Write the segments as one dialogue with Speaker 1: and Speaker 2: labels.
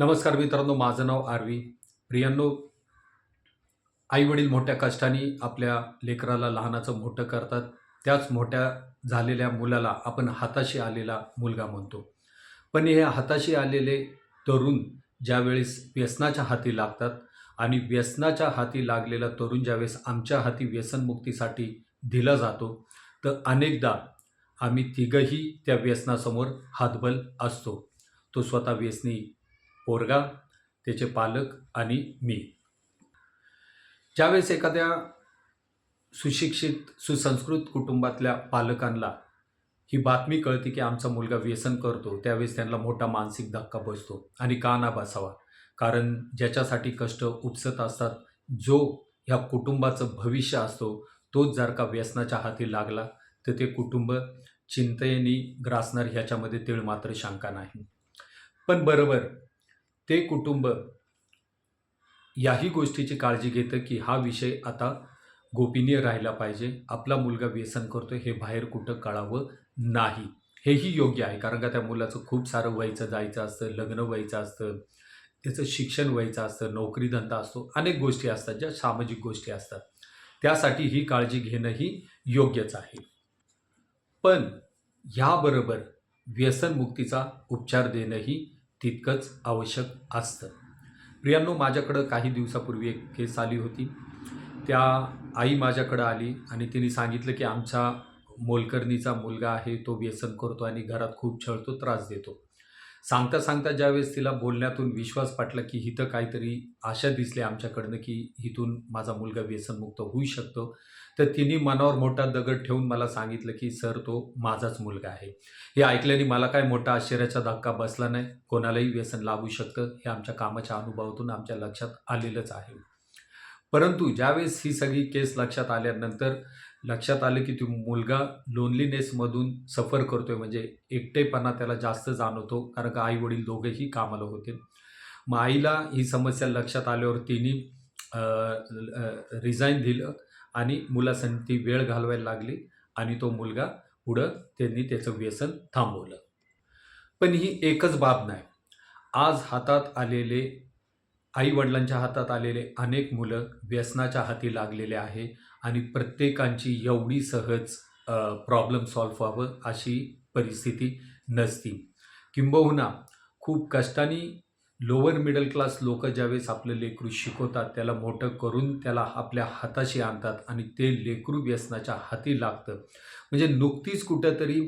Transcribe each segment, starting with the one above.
Speaker 1: नमस्कार मित्रांनो माझं नाव आरवी. प्रियांनो आईवडील मोठ्या कष्टाने आपल्या लेकराला लहानाचं मोठं करतात. त्याच मोठ्या झालेल्या मुलाला आपण हाताशी आलेला मुलगा म्हणतो. पण हे हाताशी आलेले तरुण ज्यावेळेस व्यसनाच्या हाती लागतात आणि व्यसनाच्या हाती लागलेला तरुण ज्यावेळेस आमच्या हाती व्यसनमुक्तीसाठी दिला जातो तर अनेकदा आम्ही तिघंही त्या व्यसनासमोर हातबल असतो. तो स्वतः व्यसनी पोरगा त्याचे पालक आणि मी. ज्यावेळेस एखाद्या सुशिक्षित सुसंस्कृत कुटुंबातल्या पालकांना ही बातमी कळते की आमचा मुलगा व्यसन करतो त्यावेळेस त्यांना मोठा मानसिक धक्का बसतो आणि का ना बसावा. कारण ज्याच्यासाठी कष्ट उपसत असतात जो ह्या कुटुंबाचं भविष्य असतो तोच जर का व्यसनाच्या हाती लागला तर ते कुटुंब चिंतेने ग्रासणार ह्याच्यामध्ये तीळ मात्र शंका नाही. पण बरोबर ते कुटुंब याही गोष्टीची काळजी घेतं की हा विषय आता गोपनीय राहिला पाहिजे. आपला मुलगा व्यसन करतो हे बाहेर कुठं कळावं नाही. हेही योग्य आहे कारण का त्या मुलाचं खूप सारं व्हायचं जायचं असतं लग्न व्हायचं असतं त्याचं शिक्षण व्हायचं असतं नोकरी धंदा असतो अनेक गोष्टी असतात ज्या सामाजिक गोष्टी असतात. त्यासाठी ही काळजी घेणंही योग्यच आहे. पण ह्याबरोबर व्यसनमुक्तीचा उपचार देणंही तितकंच आवश्यक असतं. प्रियांनो माझ्याकडं काही दिवसापूर्वी एक केस आली होती. त्या आई माझ्याकडं आली आणि तिने सांगितलं की आमच्या मोलकर्णीचा मुलगा आहे तो व्यसन करतो आणि घरात खूप छळतो त्रास देतो. सांगता सांगता ज्यावेळेस तिला बोलण्यातून विश्वास पटला की इथं काहीतरी आशा दिसली आमच्याकडनं की इथून माझा मुलगा व्यसनमुक्त होऊ शकतो तर तिने मनावर मोठा दगड ठेवून मला सांगितलं की सर तो माझाच मुलगा आहे. हे ऐकल्याने मला काय मोठा आश्चर्याचा धक्का बसला नाही. कोणालाही व्यसन लागू शकतं हे आमच्या कामाच्या अनुभवातून आमच्या लक्षात आलेलंच आहे. परंतु ज्यावेळेस ही सगळी केस लक्षात आल्यानंतर लक्षात आलं की तो मुलगा लोनलीनेसमधून सफर करतोय. म्हणजे एकटेपणा त्याला जास्त जाणवतो कारण का आई वडील दोघेही कामाला होते. मग आईला ही समस्या लक्षात आल्यावर तिने रिझाईन दिलं आणि मुलासाठी वेळ घालवायला लागली आणि तो मुलगा पुढं त्यांनी त्याचं व्यसन थांबवलं. पण ही एकच बाब नाही. आज हातात आलेले आई वडिलांच्या हातात आलेले अनेक मुलं व्यसनाच्या हाती लागलेले आहे आणि प्रत्येकांची एवढी सहज प्रॉब्लेम सॉल्व्ह व्हावं अशी परिस्थिती नसती. किंबहुना खूप कष्टाने लोअर मिडल क्लास लोक ज्यावेळेस आपलं लेकरू शिकवतात त्याला मोठं करून त्याला आपल्या हाताशी आणतात आणि ते लेकरू व्यसनाच्या हाती लागतं. म्हणजे नुकतीच कुठंतरी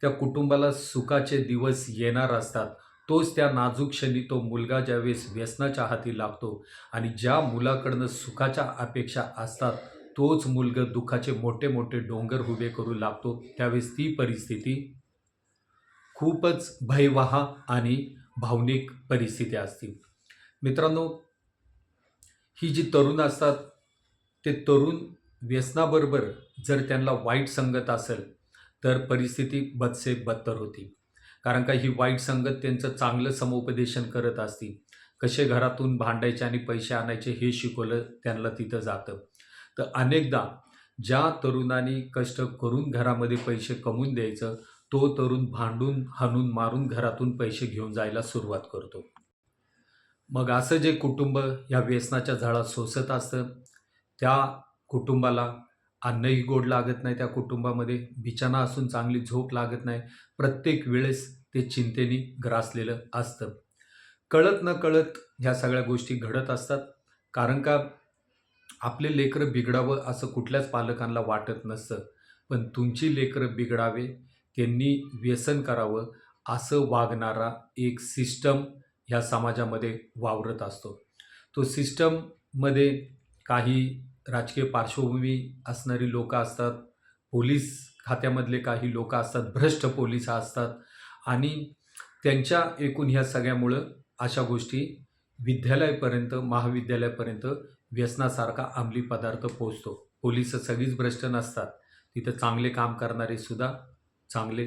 Speaker 1: त्या कुटुंबाला सुखाचे दिवस येणार असतात. तोच त्या नाजूक क्षणी तो मुलगा ज्यावेळेस व्यसनाच्या हाती लागतो आणि ज्या मुलाकडनं सुखाच्या अपेक्षा असतात तोच मुलगा दुःखाचे मोठे मोठे डोंगर उभे करू लागतो. त्यावेळेस ती परिस्थिती खूपच भयवाह आणि भावनिक परिस्थिती असते. मित्रांनो ही जी तरुण असतात ते तरुण व्यसनाबरोबर जर त्यांना वाईट संगत असेल तर परिस्थिती बदसे बदतर होती. कारण का ही वाईट संगत त्यांचं चांगलं समुपदेशन करत असती. कसे घरातून भांडायचे आणि पैसे आणायचे हे शिकवलं त्यांना तिथं जातं. तर अनेकदा ज्या तरुणांनी कष्ट करून घरामध्ये पैसे कमवून द्यायचं तो तरुण भांडून हाणून मारून घरातून पैसे घेऊन जायला सुरुवात करतो. मग असं जे कुटुंब या व्यसनाच्या झाडात सोसत असतं त्या कुटुंबाला अन्नही गोड लागत नाही त्या कुटुंबामध्ये बिछाना असून चांगली झोप लागत नाही. प्रत्येक वेळेस ते चिंतेने ग्रासलेलं असतं. कळत न कळत ह्या सगळ्या गोष्टी घडत असतात. कारण का आपले लेकरं बिघडावं असं कुठल्याच पालकांना वाटत नसतं. पण तुमची लेकरं बिघडावे त्यांनी व्यसन करावं असं वागणारा एक सिस्टम ह्या समाजामध्ये वावरत असतो. तो सिस्टममध्ये काही राजकीय पार्श्वभूमी असणारी लोकं असतात. पोलीस खात्यामधले काही लोक असतात. भ्रष्ट पोलीस असतात. आणि त्यांच्या एकूण ह्या सगळ्यामुळं अशा गोष्टी विद्यालयापर्यंत महाविद्यालयापर्यंत व्यसनासारखा अंमली पदार्थ पोचतो पोलीस सगळीच भ्रष्ट नसतात. तिथं चांगले काम करणारे सुद्धा चांगले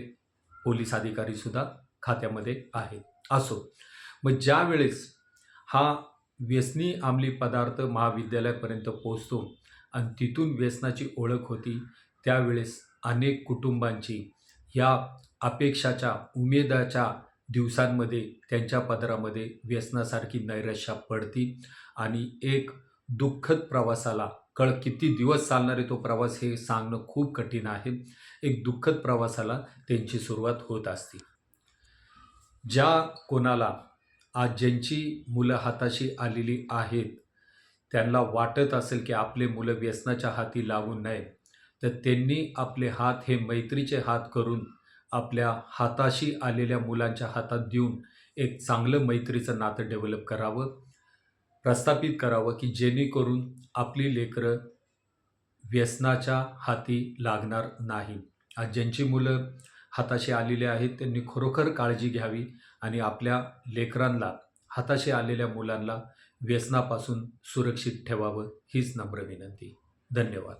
Speaker 1: पोलीस अधिकारीसुद्धा खात्यामध्ये आहेत. असो. मग ज्या वेळेस हा व्यसनी आमली पदार्थ महाविद्यालयापर्यंत पोचतो आणि तिथून व्यसनाची ओळख होती. त्यावेळेस अनेक कुटुंबांची या अपेक्षाच्या उमेदाच्या दिवसांमध्ये त्यांच्या पदरामध्ये व्यसनासारखी नैराश्या पडती आणि एक दुःखद प्रवासाला कळ किती दिवस चालणारे तो प्रवास हे सांगणं खूप कठीण आहे. एक दुःखद प्रवासाला त्यांची सुरुवात होत असते. ज्या कोणाला आज ज्यांची मुलं हाताशी आलेली आहेत त्यांना वाटत असेल की आपले मुलं व्यसनाच्या हाती लागू नये तर त्यांनी आपले हात हे मैत्रीचे हात करून आपल्या हाताशी आलेल्या मुलांच्या हातात देऊन एक चांगलं मैत्रीचं नातं डेव्हलप करावं प्रस्थापित करावं की जेणेकरून आपली लेकरं व्यसनाच्या हाती लागणार नाही आज ज्यांची मुलं हाताशी आलेले आहेत त्यांनी खरोखर काळजी घ्यावी आणि आपल्या लेकरांना हाताशी आलेल्या मुलांना व्यसनापासून सुरक्षित ठेवावं हीच नम्र विनंती. धन्यवाद.